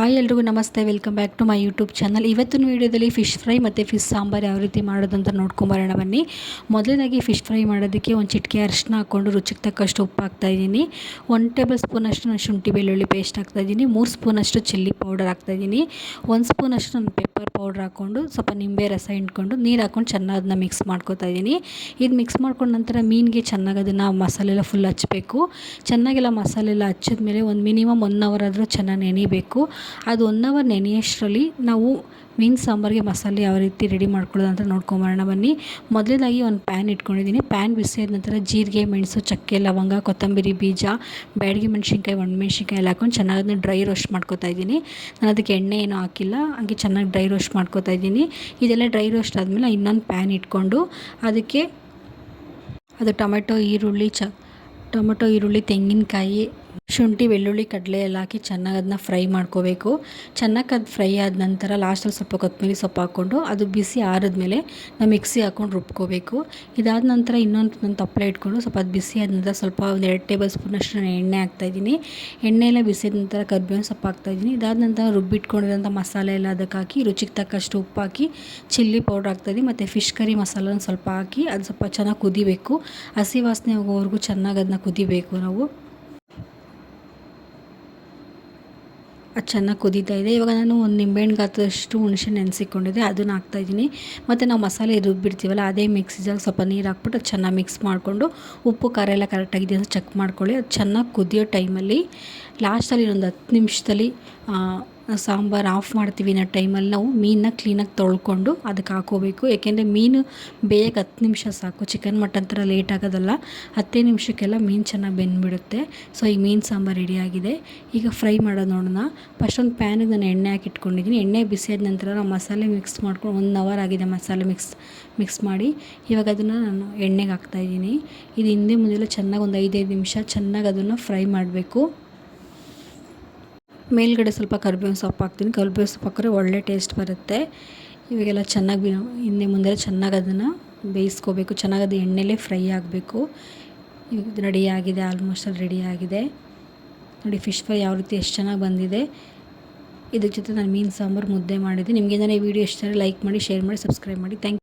Hi ಎಲ್ರಿಗೂ ನಮಸ್ತೆ welcome back to my YouTube channel ಇವತ್ತಿನ ವೀಡಿಯೋದಲ್ಲಿ ಫಿಶ್ ಫ್ರೈ ಮತ್ತು ಫಿಶ್ ಸಾಂಬಾರು ಯಾವ ರೀತಿ ಮಾಡೋದು ಅಂತ ನೋಡ್ಕೊಂಬರೋಣ ಬನ್ನಿ. ಮೊದಲನೇದಾಗಿ ಫಿಶ್ ಫ್ರೈ ಮಾಡೋದಕ್ಕೆ ಒಂದು ಚಿಟಿಕೆ ಅರಿಶಿನ ಹಾಕ್ಕೊಂಡು ರುಚಿಗೆ ತಕ್ಕಷ್ಟು ಉಪ್ಪು ಹಾಕ್ತಾಯಿದ್ದೀನಿ ಒನ್ ಟೇಬಲ್ ಸ್ಪೂನಷ್ಟು ನಾನು ಶುಂಠಿ, ಬೆಳ್ಳುಳ್ಳಿ ಪೇಸ್ಟ್ ಹಾಕ್ತಾಯಿದ್ದೀನಿ ಮೂರು ಸ್ಪೂನಷ್ಟು ಚಿಲ್ಲಿ ಪೌಡರ್ ಹಾಕ್ತಾಯಿದ್ದೀನಿ ಒಂದು ಸ್ಪೂನಷ್ಟು ನಾನು ಪೆಪ್ಪರ್ ಪೌಡ್ರ್ ಹಾಕ್ಕೊಂಡು ಸ್ವಲ್ಪ ನಿಂಬೆ ರಸ ಹಿಂಡ್ಕೊಂಡು ನೀರು ಹಾಕ್ಕೊಂಡು ಚೆನ್ನಾಗಿ ಅದನ್ನ ಮಿಕ್ಸ್ ಮಾಡ್ಕೊತಾ ಇದ್ದೀನಿ. ಇದು ಮಿಕ್ಸ್ ಮಾಡ್ಕೊಂಡ ನಂತರ ಮೀನಿಗೆ ಚೆನ್ನಾಗಿ ಅದನ್ನು ಮಸಾಲೆ ಎಲ್ಲ ಫುಲ್ ಹಚ್ಚಬೇಕು ಚೆನ್ನಾಗೆಲ್ಲ ಮಸಾಲೆ ಎಲ್ಲ ಹಚ್ಚಿದ್ಮೇಲೆ ಒಂದು ಮಿನಿಮಮ್ ಒನ್ ಅವರ್ ಆದರೂ ಚೆನ್ನಾಗಿ ನೆನಿಬೇಕು. ಅದು ಒನ್ ಅವರ್ ನೆನೆಯೋಷ್ಟರಲ್ಲಿ ನಾವು ಮೀನು ಸಾಂಬಾರಿಗೆ ಮಸಾಲೆ ಯಾವ ರೀತಿ ರೆಡಿ ಮಾಡ್ಕೊಳ್ಳೋದು ಅಂತ ನೋಡ್ಕೊಂಬರೋಣ ಬನ್ನಿ. ಮೊದಲೇದಾಗಿ ಒಂದು ಪ್ಯಾನ್ ಇಟ್ಕೊಂಡಿದ್ದೀನಿ. ಪ್ಯಾನ್ ಬಿಸಿ ನಂತರ ಜೀರಿಗೆ, ಮೆಣಸು, ಚಕ್ಕೆ, ಲವಂಗ, ಕೊತ್ತಂಬರಿ, ಬೀಜ, ಬ್ಯಾಡಿಗೆ ಮೆಣಸಿನ್ಕಾಯಿ ಒಣಮೆಣ್ಸಿನ್ಕಾಯಿ ಎಲ್ಲ ಹಾಕೊಂಡು ಚೆನ್ನಾಗಿ ಅದನ್ನ ಡ್ರೈ ರೋಸ್ಟ್ ಮಾಡ್ಕೋತಾ ಇದ್ದೀನಿ. ನಾನು ಅದಕ್ಕೆ ಎಣ್ಣೆ ಏನೂ ಹಾಕಿಲ್ಲ. ಹಾಗೆ ಚೆನ್ನಾಗಿ ಡ್ರೈ ರೋಸ್ಟ್ ಮಾಡ್ಕೋತಾ ಇದ್ದೀನಿ. ಇದೆಲ್ಲ ಡ್ರೈ ರೋಸ್ಟ್ ಆದಮೇಲೆ ಇನ್ನೊಂದು ಪ್ಯಾನ್ ಇಟ್ಕೊಂಡು ಅದಕ್ಕೆ ಅದು ಟೊಮೆಟೊ, ಈರುಳ್ಳಿ, ಚ ಟೊಮೆಟೊ, ಈರುಳ್ಳಿ, ತೆಂಗಿನಕಾಯಿ ಶುಂಠಿ, ಬೆಳ್ಳುಳ್ಳಿ, ಕಡಲೆ ಎಲ್ಲ ಹಾಕಿ ಚೆನ್ನಾಗಿ ಅದನ್ನ ಫ್ರೈ ಮಾಡ್ಕೋಬೇಕು. ಚೆನ್ನಾಗಿ ಅದು ಫ್ರೈ ಆದ ನಂತರ ಲಾಸ್ಟಲ್ಲಿ ಸ್ವಲ್ಪ ಕೊತ್ತಂಬರಿ ಸೊಪ್ಪು ಹಾಕ್ಕೊಂಡು ಅದು ಬಿಸಿ ಆರಿದ್ಮೇಲೆ ನಾವು ಮಿಕ್ಸಿ ಹಾಕ್ಕೊಂಡು ರುಬ್ಕೋಬೇಕು. ಇದಾದ ನಂತರ ಇನ್ನೊಂದು ನಾನು ತಪ್ಪಲೆ ಇಟ್ಕೊಂಡು ಸ್ವಲ್ಪ ಅದು ಬಿಸಿ ಆದ ನಂತರ ಸ್ವಲ್ಪ ಒಂದು ಎರಡು ಟೇಬಲ್ ಸ್ಪೂನಷ್ಟು ನಾನು ಎಣ್ಣೆ ಹಾಕ್ತಾಯಿದ್ದೀನಿ ಎಣ್ಣೆ ಎಲ್ಲ ಬಿಸಿದ ನಂತರ ಕರ್ಬೇವಿನ ಸೊಪ್ಪು ಹಾಕ್ತಾಯಿದ್ದೀನಿ ಇದಾದ ನಂತರ ರುಬ್ಬಿಟ್ಕೊಂಡಿರೋಂಥ ಮಸಾಲೆ ಎಲ್ಲ ಅದಕ್ಕೆ ಹಾಕಿ ರುಚಿಗೆ ತಕ್ಕಷ್ಟು ಉಪ್ಪು ಹಾಕಿ ಚಿಲ್ಲಿ ಪೌಡ್ರ್ ಹಾಕ್ತಾಯಿದ್ದೀನಿ ಮತ್ತು ಫಿಶ್ ಕರಿ ಮಸಾಲನ ಸ್ವಲ್ಪ ಹಾಕಿ ಅದು ಸ್ವಲ್ಪ ಚೆನ್ನಾಗಿ ಕುದಿಬೇಕು. ಹಸಿ ವಾಸನೆ ಹೋಗೋವರೆಗೂ ಚೆನ್ನಾಗಿ ಅದನ್ನ ಕುದಿಬೇಕು ನಾವು. ಅದು ಚೆನ್ನಾಗಿ ಕುದೀತಾ ಇದೆ. ಇವಾಗ ನಾನು ಒಂದು ನಿಂಬೆಹಣ್ಣು ಗಾತ್ರದಷ್ಟು ಹುಣಸೆ ನೆನೆಸಿಕೊಂಡಿದ್ದೆ, ಅದನ್ನು ಹಾಕ್ತಾಯಿದ್ದೀನಿ ಮತ್ತು ನಾವು ಮಸಾಲೆ ರುಬ್ಬಿಡ್ತೀವಲ್ಲ, ಅದೇ ಮಿಕ್ಸಿದಾಗ ಸ್ವಲ್ಪ ನೀರು ಹಾಕ್ಬಿಟ್ಟು ಅದು ಚೆನ್ನಾಗಿ ಮಿಕ್ಸ್ ಮಾಡಿಕೊಂಡು ಉಪ್ಪು, ಖಾರ ಎಲ್ಲ ಕರೆಕ್ಟಾಗಿದೆ ಅಂತ ಚೆಕ್ ಮಾಡ್ಕೊಳ್ಳಿ. ಅದು ಚೆನ್ನಾಗಿ ಕುದಿಯೋ ಟೈಮಲ್ಲಿ ಲಾಸ್ಟಲ್ಲಿ ಒಂದು ಹತ್ತು ನಿಮಿಷದಲ್ಲಿ ಸಾಂಬಾರು ಆಫ್ ಮಾಡ್ತೀವಿ ಅನ್ನೋ ಟೈಮಲ್ಲಿ ನಾವು ಮೀನನ್ನ ಕ್ಲೀನಾಗಿ ತೊಳ್ಕೊಂಡು ಅದಕ್ಕೆ ಹಾಕೋಬೇಕು. ಏಕೆಂದರೆ ಮೀನು ಬೇಗ ಹತ್ತು ನಿಮಿಷ ಸಾಕು. ಚಿಕನ್ ಮಟನ್ ಥರ ಲೇಟ್ ಆಗೋದಲ್ಲ, ಹತ್ತೇ ನಿಮಿಷಕ್ಕೆಲ್ಲ ಮೀನು ಚೆನ್ನಾಗಿ ಬೆಂದ್ಬಿಡುತ್ತೆ. ಸೊ ಈಗ ಮೀನು ಸಾಂಬಾರು ರೆಡಿಯಾಗಿದೆ ಈಗ ಫ್ರೈ ಮಾಡೋದು ನೋಡೋಣ. ಫಸ್ಟ್ ಒಂದು ಪ್ಯಾನಿಗೆ ನಾನು ಎಣ್ಣೆ ಹಾಕಿ ಇಟ್ಕೊಂಡಿದ್ದೀನಿ ಎಣ್ಣೆ ಬಿಸಿಯಾದ ನಂತರ ನಾವು ಮಸಾಲೆ ಮಿಕ್ಸ್ ಮಾಡ್ಕೊಂಡು ಒನ್ ಅವರ್ ಆಗಿದೆ ಮಸಾಲೆ ಮಿಕ್ಸ್ ಮಿಕ್ಸ್ ಮಾಡಿ. ಇವಾಗ ಅದನ್ನು ನಾನು ಎಣ್ಣೆಗೆ ಹಾಕ್ತಾಯಿದ್ದೀನಿ ಇದು ಹಿಂದೆ ಮುಂದೆಲ್ಲ ಚೆನ್ನಾಗಿ ಒಂದು ಐದೈದು ನಿಮಿಷ ಚೆನ್ನಾಗಿ ಅದನ್ನು ಫ್ರೈ ಮಾಡಬೇಕು. ಮೇಲ್ಗಡೆ ಸ್ವಲ್ಪ ಕರಿಬೇವಿನ ಸೊಪ್ಪು ಹಾಕ್ತೀನಿ. ಕರಿಬೇವಿನ ಸೊಪ್ಪು ಹಾಕಿದ್ರೆ ಒಳ್ಳೆ ಟೇಸ್ಟ್ ಬರುತ್ತೆ. ಇವಾಗೆಲ್ಲ ಚೆನ್ನಾಗಿ ಹಿಂದೆ ಮುಂದೆ ಚೆನ್ನಾಗಿ ಅದನ್ನು ಬೇಯಿಸ್ಕೋಬೇಕು. ಚೆನ್ನಾಗಿ ಅದು ಎಣ್ಣೆಲೇ ಫ್ರೈ ಆಗಬೇಕು. ಇದು ಆಗಿದೆ ಆಲ್ಮೋಸ್ಟ್ ರೆಡಿ ಆಗಿದೆ. ನೋಡಿ ಫಿಶ್ ಫ್ರೈ ಯಾವ ರೀತಿ ಎಷ್ಟು ಚೆನ್ನಾಗಿ ಬಂದಿದೆ. ಇದ್ರ ಜೊತೆ ನಾನು ಮೀನು ಸಾಂಬಾರು ಮುದ್ದೆ ಮಾಡಿದೆ ನಿಮಗೆ ಈ ವಿಡಿಯೋ ಇಷ್ಟ ಲೈಕ್ ಮಾಡಿ ಶೇರ್ ಮಾಡಿ ಸಬ್ಸ್ಕ್ರೈಬ್ ಮಾಡಿ. ಥ್ಯಾಂಕ್